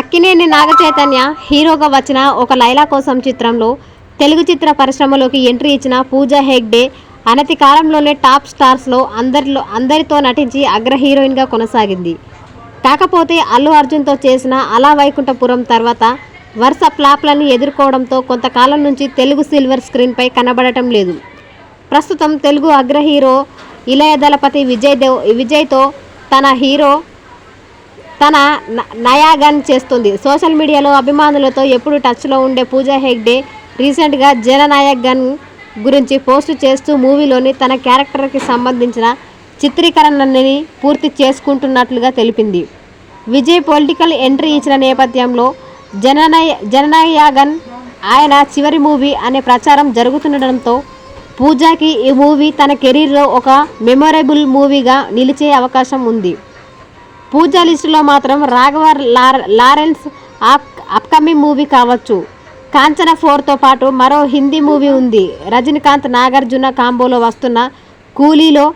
అక్కినేని నాగచైతన్య హీరోగా వచ్చిన ఒక లైలా కోసం చిత్రంలో తెలుగు చిత్ర పరిశ్రమలోకి ఎంట్రీ ఇచ్చిన పూజా హెగ్డే అనతి కాలంలోనే టాప్ స్టార్స్లో అందరిలో అందరితో నటించి అగ్ర హీరోయిన్గా కొనసాగింది. కాకపోతే అల్లు అర్జున్తో చేసిన అలా వైకుంఠపురం తర్వాత వరుస ఫ్లాప్లను ఎదుర్కోవడంతో కొంతకాలం నుంచి తెలుగు సిల్వర్ స్క్రీన్పై కనబడటం లేదు. ప్రస్తుతం తెలుగు అగ్ర హీరో ఇళయ దళపతి విజయ్ దేవ్ విజయ్తో తన హీరో తన న- నయాగన్ చేస్తుంది. సోషల్ మీడియాలో అభిమానులతో ఎప్పుడు టచ్లో ఉండే పూజా హెగ్డే రీసెంట్గా జననాయక్ గురించి పోస్ట్ చేస్తూ మూవీలోని తన క్యారెక్టర్కి సంబంధించిన చిత్రీకరణని పూర్తి చేసుకుంటున్నట్లుగా తెలిపింది. విజయ్ పొలిటికల్ ఎంట్రీ ఇచ్చిన నేపథ్యంలో జననయ జననయాగన్ ఆయన చివరి మూవీ అనే ప్రచారం జరుగుతుండడంతో పూజాకి ఈ మూవీ తన కెరీర్లో ఒక మెమొరబుల్ మూవీగా నిలిచే అవకాశం ఉంది. పూజా లిస్టులో మాత్రం రాఘవ లార్ లారెన్స్ అప్కమింగ్ మూవీ కావచ్చు. కాంచన ఫోర్తో పాటు మరో హిందీ మూవీ ఉంది. రజనీకాంత్ నాగార్జున కాంబోలో వస్తున్న కూలీలో